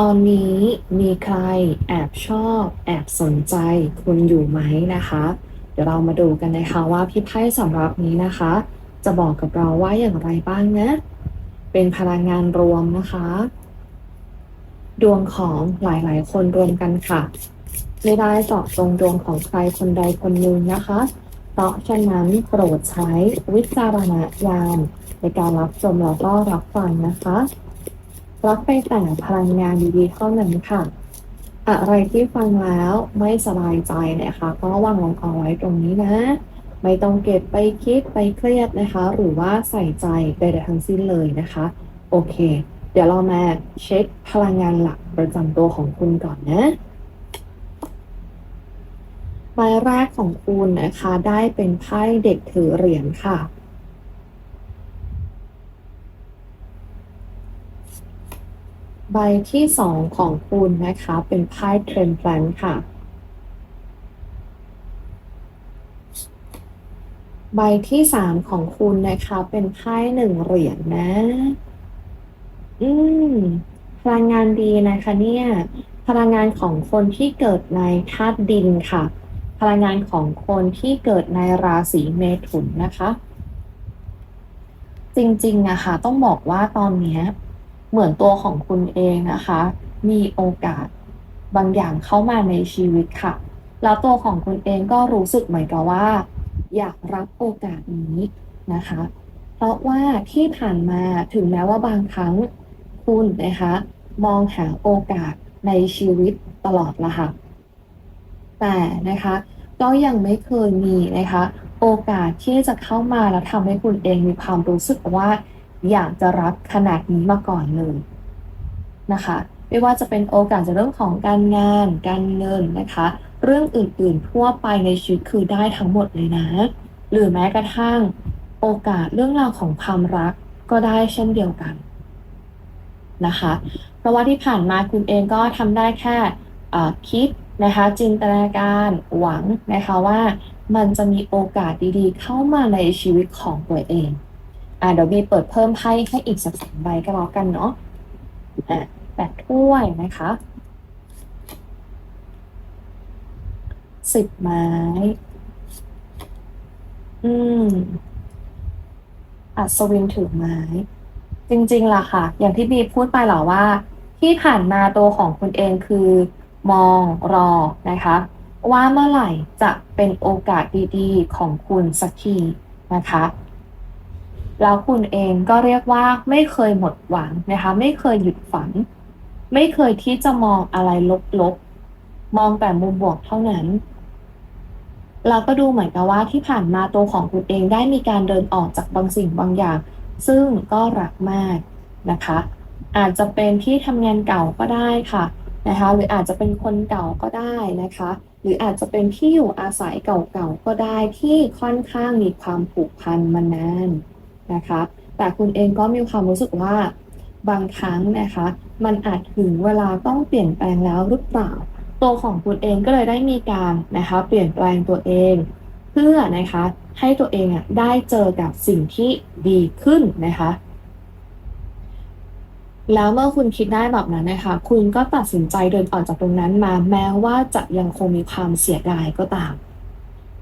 ตอนนี้มีใครแอบชอบแอบสนใจคุณอยู่ไหมนะคะ เดี๋ยวเรามาดูกันนะคะว่าพี่ไพ่สำหรับนี้นะคะ จะบอกกับเราว่าอย่างไรบ้างนะ เป็นพลังงานรวมนะคะ ดวงของหลายๆ คนรวมกันค่ะ ไม่ได้เจาะจงดวงของใครคนใดคนหนึ่งนะคะ เพราะฉะนั้นโปรดใช้วิจารณญาณในการรับชมแล้วก็รับฟังนะคะ รับไปแต่พลังงานดีๆเท่านั้นค่ะ อะไรที่ฟังแล้วไม่สบายใจนะคะ ก็วางลงเอาไว้ตรงนี้นะ ไม่ต้องเก็บไปคิดไปเครียดนะคะ หรือว่าใส่ใจใดๆทั้งสิ้นเลยนะคะ โอเค เดี๋ยวเรามาเช็คพลังงานหลักประจำตัวของคุณก่อนนะใบแรกของคุณนะคะ ได้เป็นไพ่เด็กถือเหรียญค่ะ ใบที่สองของคุณนะคะเป็นไพ่เทรนแพลนค่ะ ใบที่สามของคุณนะคะเป็นไพ่หนึ่งเหรียญนะ อืม พลังงานดีนะคะเนี่ย พลังงานของคนที่เกิดในธาตุดินค่ะ พลังงานของคนที่เกิดในราศีเมถุนนะคะ จริงๆนะคะต้องบอกว่าตอนเนี้ย เหมือนตัวของคุณเองนะคะ มีโอกาสบางอย่างเข้ามาในชีวิตค่ะ แล้วตัวของคุณเองก็รู้สึกเหมือนกับว่า อยากรับโอกาสนี้นะคะ เพราะว่าที่ผ่านมาถึงแม้ว่าบางครั้งคุณนะคะ มองหาโอกาสในชีวิตตลอดละค่ะ แต่นะคะก็ยังไม่เคยมีนะคะ โอกาสที่จะเข้ามาแล้วทำให้คุณเองมีความรู้สึกว่า อยากจะรับขนาดนี้มาก่อนเลยนะคะ ไม่ว่าจะเป็นโอกาสจากเรื่องของการงาน การเงินนะคะ เรื่องอื่นๆทั่วไปในชีวิตคือได้ทั้งหมดเลยนะ หรือแม้กระทั่งโอกาสเรื่องราวของความรักก็ได้เช่นเดียวกันนะคะ เพราะว่าที่ผ่านมาคุณเองก็ทำได้แค่คิดนะคะ จินตนาการหวังนะคะว่ามันจะมีโอกาสดีๆ เข้ามาในชีวิตของตัวเอง อ่าเดี๋ยวบีเปิดเพิ่มไพ่ให้อีกสักสองใบก็แล้วกันเนาะอะแปดถ้วยนะคะสิบไม้ อืมอัศวินถือไม้ จริงๆล่ะค่ะ อย่างที่บีพูดไปหรอว่า ที่ผ่านมาตัวของคุณเองคือ มองรอนะคะ ว่าเมื่อไหร่จะเป็นโอกาสดีๆ ของคุณสักทีนะคะ แล้วคุณเองก็เรียกว่าไม่เคยหมดหวังนะคะ ไม่เคยหยุดฝัน ไม่เคยที่จะมองอะไรลบๆ มองแต่มุมบวกเท่านั้น เราก็ดูเหมือนกับว่าที่ผ่านมาตัวของคุณเองได้มีการเดินออกจากบางสิ่งบางอย่าง ซึ่งก็รักมากนะคะ อาจจะเป็นที่ทำงานเก่าก็ได้ค่ะนะคะหรืออาจจะเป็นคนเก่าก็ได้นะคะ หรืออาจจะเป็นที่อยู่อาศัยเก่าๆก็ได้ที่ค่อนข้างมีความผูกพันมานาน นะคะ แต่คุณเองก็มีความรู้สึกว่าบางครั้งนะคะ มันอาจถึงเวลาต้องเปลี่ยนแปลงแล้วหรือเปล่า ตัวของคุณเองก็เลยได้มีการนะคะ เปลี่ยนแปลงตัวเอง เพื่อนะคะให้ตัวเองอะได้เจอกับสิ่งที่ดีขึ้นนะคะ แล้วเมื่อคุณคิดได้แบบนั้นนะคะ คุณก็ตัดสินใจเดินออกจากตรงนั้นมา แม้ว่าจะยังคงมีความเสียดายก็ตาม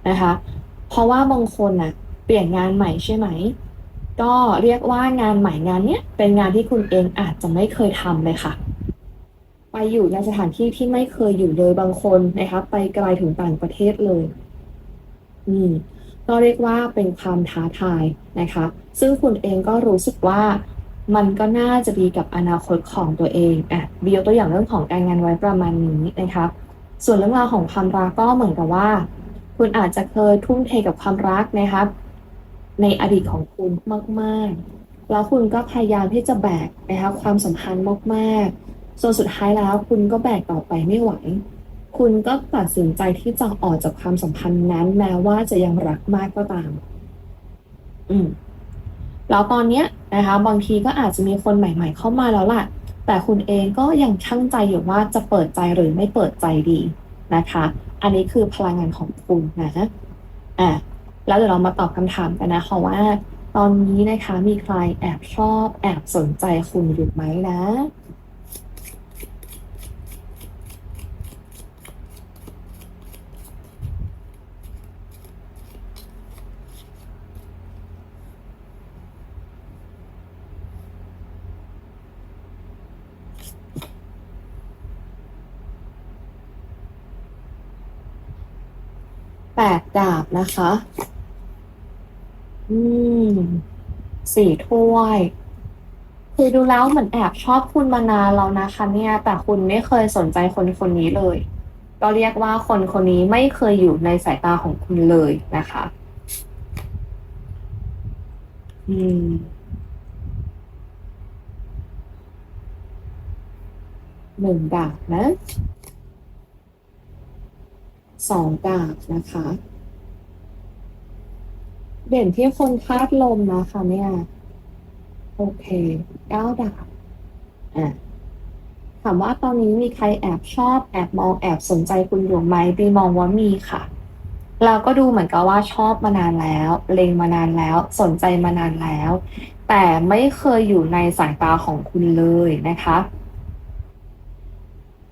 นะคะ เพราะว่าบางคนน่ะเปลี่ยนงานใหม่ใช่ไหม ก็เรียกว่างานใหม่งานเนี้ยเป็นงานที่คุณเองอาจจะไม่เคยทำเลยค่ะ ไปอยู่ในสถานที่ที่ไม่เคยอยู่เลยบางคนนะคะไปไกลถึงต่างประเทศเลย อืมก็เรียกว่าเป็นความท้าทายนะคะ ซึ่งคุณเองก็รู้สึกว่ามันก็น่าจะดีกับอนาคตของตัวเองอะบียตัวอย่างเรื่องของการงานไว้ประมาณนี้นะคะ ส่วนเรื่องราวของความรักก็เหมือนกับว่า คุณอาจจะเคยทุ่มเทกับความรักนะคะ ในอดีตของคุณมากๆ แล้วคุณก็พยายามที่จะแบกนะคะความสัมพันธ์มากๆส่วนสุดท้ายแล้วคุณก็แบกต่อไปไม่ไหว คุณก็ตัดสินใจที่จะออกจากความสัมพันธ์นั้นแม้ว่าจะยังรักมากก็ตาม อืมแล้วตอนเนี้ยนะคะ บางทีก็อาจจะมีคนใหม่ ๆ เข้ามาแล้วล่ะ แต่คุณเองก็ยังชั่งใจอยู่ว่าจะเปิดใจหรือไม่เปิดใจดีนะคะ อันนี้คือพลังงานของคุณนะอะ แล้วเดี๋ยวเรามาตอบคำถามกันนะคะว่า ตอนนี้นะคะมีใครแอบชอบแอบสนใจคุณอยู่ไหมนะแปดดาบนะคะ มสี่ถ้วยคือดูแล้วเหมือนแอบชอบคุณมานานแล้วนะคะเนี่ย แต่คุณไม่เคยสนใจคนคนนี้เลย ก็เรียกว่าคนคนนี้ไม่เคยอยู่ในสายตาของคุณเลยนะคะ อืม หนึ่งดาบนะ สองดาบนะคะ เด่นที่คนคาดลมนะคะเนี่ยโอเคเก้าดาบอะถามว่าตอนนี้มีใครแอบชอบแอบมองแอบสนใจคุณอยู่ไหมบีมองว่ามีค่ะ เราก็ดูเหมือนกับว่าชอบมานานแล้ว เลงมานานแล้ว สนใจมานานแล้ว แต่ไม่เคยอยู่ในสายตาของคุณเลยนะคะ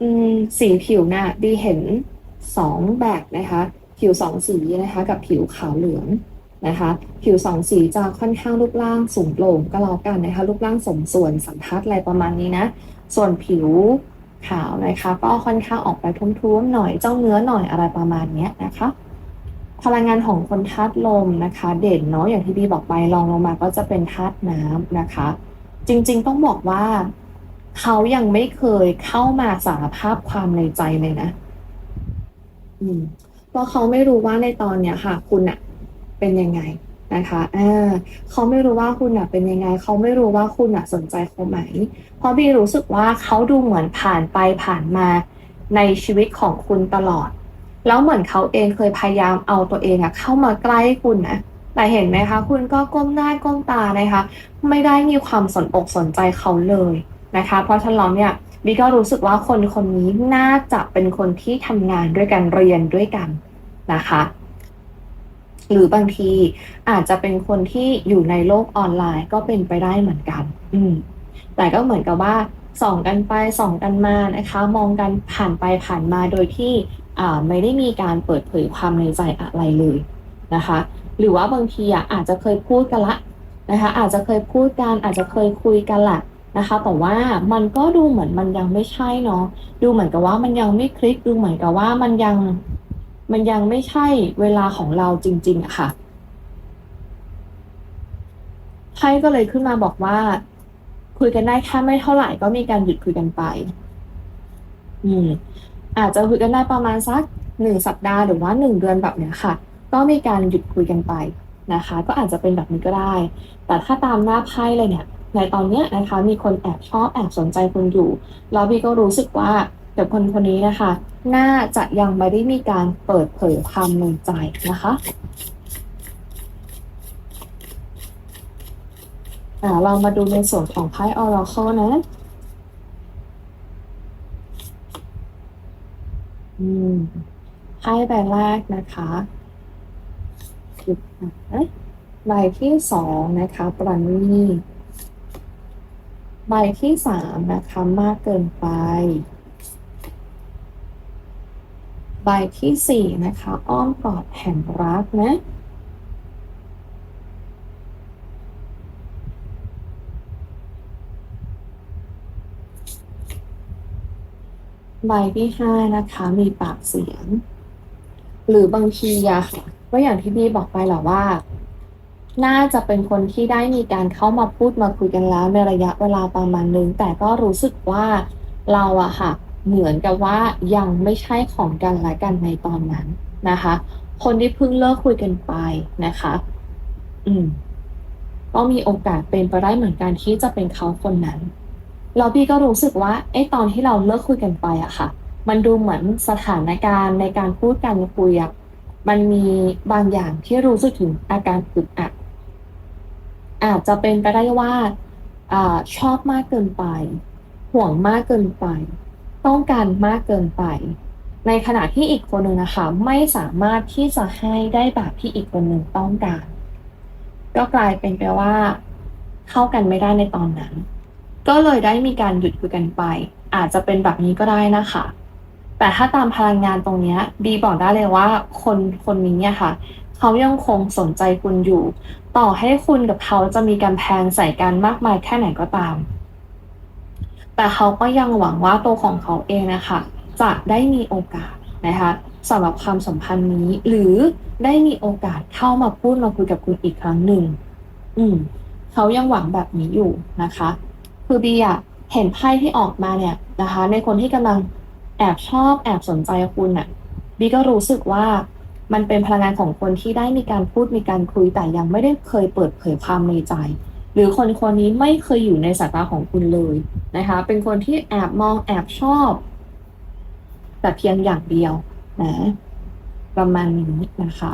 อืมสีผิวน่ะดีเห็นสองแบบนะคะ ผิวสองสีนะคะ กับผิวขาวเหลือง นะคะ ผิวสองสีจะค่อนข้างรูปร่างสูงโปร่งก็แล้วกันนะคะ รูปร่างสมส่วนสันทัดอะไรประมาณนี้นะ ส่วนผิวขาวนะคะ ก็ค่อนข้างออกไปทุ่มๆหน่อยเจ้าเนื้อหน่อยอะไรประมาณนี้นะคะ พลังงานของคนธาตุลมนะคะ เด่นเนาะอย่างที่บีบอกไปรองลงมาก็จะเป็นธาตุน้ำนะคะ จริงๆต้องบอกว่าเขายังไม่เคยเข้ามาสารภาพความในใจเลยนะ อืมเพราะเขาไม่รู้ว่าในตอนเนี้ยค่ะ คุณอะ เป็นยังไงนะคะอ่าเขาไม่รู้ว่าคุณอะเป็นยังไง เขาไม่รู้ว่าคุณอะสนใจเขาไหม เพราะบีรู้สึกว่าเขาดูเหมือนผ่านไปผ่านมาในชีวิตของคุณตลอด แล้วเหมือนเขาเองเคยพยายามเอาตัวเองอะเข้ามาใกล้คุณนะ แต่เห็นไหมคะ คุณก็ก้มหน้าก้มตานะคะ ไม่ได้มีความสนอกสนใจเขาเลยนะคะ เพราะฉะนั้นเนี่ยบีก็รู้สึกว่าคนคนนี้น่าจะเป็นคนที่ทำงานด้วยกันเรียนด้วยกันนะคะ หรือบางทีอาจจะเป็นคนที่อยู่ในโลกออนไลน์ก็เป็นไปได้เหมือนกัน อืม แต่ก็เหมือนกับว่าส่องกันไปส่องกันมานะคะ มองกันผ่านไปผ่านมาโดยที่อ่าไม่ได้มีการเปิดเผยความในใจอะไรเลยนะคะ หรือว่าบางทีอะอาจจะเคยพูดกันละนะคะ อาจจะเคยพูดกันอาจจะเคยคุยกันแหละนะคะแต่ว่ามันก็ดูเหมือนมันยังไม่ใช่เนาะดูเหมือนกับว่ามันยังไม่คลิกดูเหมือนกับว่ามันยัง มันยังไม่ใช่เวลาของเราจริงๆอะค่ะไพ่ก็เลยขึ้นมาบอกว่า คุยกันได้แค่ไม่เท่าไหร่ก็มีการหยุดคุยกันไป อืม อาจจะคุยกันได้ประมาณสักหนึ่งสัปดาห์หรือว่าหนึ่งเดือนแบบเนี้ยค่ะ ก็มีการหยุดคุยกันไปนะคะ ก็อาจจะเป็นแบบนี้ก็ได้ แต่ถ้าตามหน้าไพ่เลยเนี่ย ในตอนเนี้ยนะคะ มีคนแอบชอบแอบสนใจคุณอยู่แล้วบีก็รู้สึกว่า กับคนคนนี้นะคะ น่าจะยังไม่ได้มีการเปิดเผยความในใจนะคะอ่าเรามาดูในส่วนของไพ่ Oracle นะอืมไพ่ใบแรกนะคะจุดหายใบที่สองนะคะประณีใบที่สามนะคะ มากเกินไป ใบที่สี่นะคะ อ้อมกอดแห่งรักนะ ใบที่ห้านะคะ มีปากเสียง หรือบางทีอะค่ะก็อย่างที่พี่บอกไปแหละว่า น่าจะเป็นคนที่ได้มีการเข้ามาพูดมาคุยกันแล้วในระยะเวลาประมาณนึง แต่ก็รู้สึกว่าเราอะค่ะ เหมือนกับว่ายังไม่ใช่ของกันและกันในตอนนั้นนะคะ คนที่เพิ่งเลิกคุยกันไปนะคะ อืมก็มีโอกาสเป็นไปได้เหมือนกันที่จะเป็นเขาคนนั้นแล้วพี่ก็รู้สึกว่าไอ้ตอนที่เราเลิกคุยกันไปอะค่ะ มันดูเหมือนสถานการณ์ในการพูดกันคุยอะมันมีบางอย่างที่รู้สึกถึงอาการอึดอัดอาจจะเป็นไปได้ว่าอาชอบมากเกินไป ห่วงมากเกินไป ต้องการมากเกินไป ในขณะที่อีกคนหนึ่งนะคะ ไม่สามารถที่จะให้ได้แบบที่อีกคนหนึ่งต้องการ ก็กลายเป็นไปว่า เข้ากันไม่ได้ในตอนนั้น ก็เลยได้มีการหยุดคุยกันไป อาจจะเป็นแบบนี้ก็ได้นะคะแต่ถ้าตามพลังงานตรงนี้บีบอกได้เลยว่าคนคนนี้เนี่ยค่ะ เขายังคงสนใจคุณอยู่ ต่อให้คุณกับเขาจะมีกำแพงใส่กันมากมายแค่ไหนก็ตาม แต่เขาก็ยังหวังว่าตัวของเขาเองนะคะจะได้มีโอกาสนะคะสำหรับความสัมพันธ์นี้ หรือได้มีโอกาสเข้ามาพูดมาคุยกับคุณอีกครั้งหนึ่ง อืม เขายังหวังแบบนี้อยู่นะคะ คือบีอะเห็นไพ่ที่ออกมาเนี่ยนะคะ ในคนที่กำลังแอบชอบแอบสนใจคุณน่ะบีก็รู้สึกว่ามันเป็นพลังงานของคนที่ได้มีการพูดมีการคุยแต่ยังไม่ได้เคยเปิดเผยความในใจ หรือคนคนนี้ไม่เคยอยู่ในสายตาของคุณเลย นะคะ เป็นคนที่แอบมองแอบชอบ แต่เพียงอย่างเดียวนะประมาณนี้นะคะ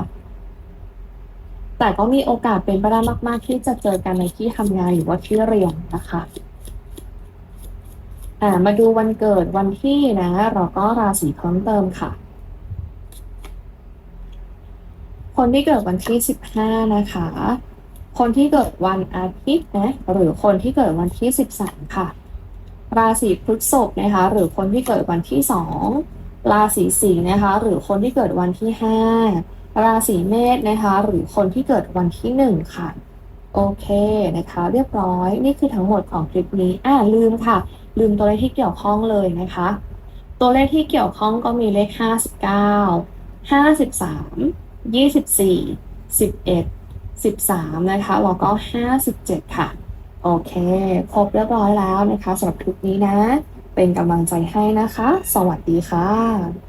แต่ก็มีโอกาสเป็นไปได้มาก ๆ ที่จะเจอกันในที่ทำงานหรือว่าที่เรียนนะคะอ่ามาดูวันเกิดวันที่นะ เราก็ราศีเพิ่มเติมค่ะ คนที่เกิดวันที่15นะคะ คนที่เกิดวันอาทิตย์นะหรือคนที่เกิดวันที่13ค่ะ ราศีพฤษภนะคะ หรือคนที่เกิดวันที่2ราศีสิงห์นะคะ หรือคนที่เกิดวันที่5ราศีเมษนะคะ หรือคนที่เกิดวันที่1ค่ะ โอเคนะคะ เรียบร้อยนี่คือทั้งหมดของคลิปนี้อ่าลืมค่ะ ลืมตัวเลขที่เกี่ยวข้องเลยนะคะ ตัวเลขที่เกี่ยวข้องก็มีเลข59 53 24 11 13นะคะแล้วก็57ค่ะ โอเค ครบเรียบร้อยแล้วนะคะสำหรับคลิปนี้นะ เป็นกำลังใจให้นะคะ สวัสดีค่ะ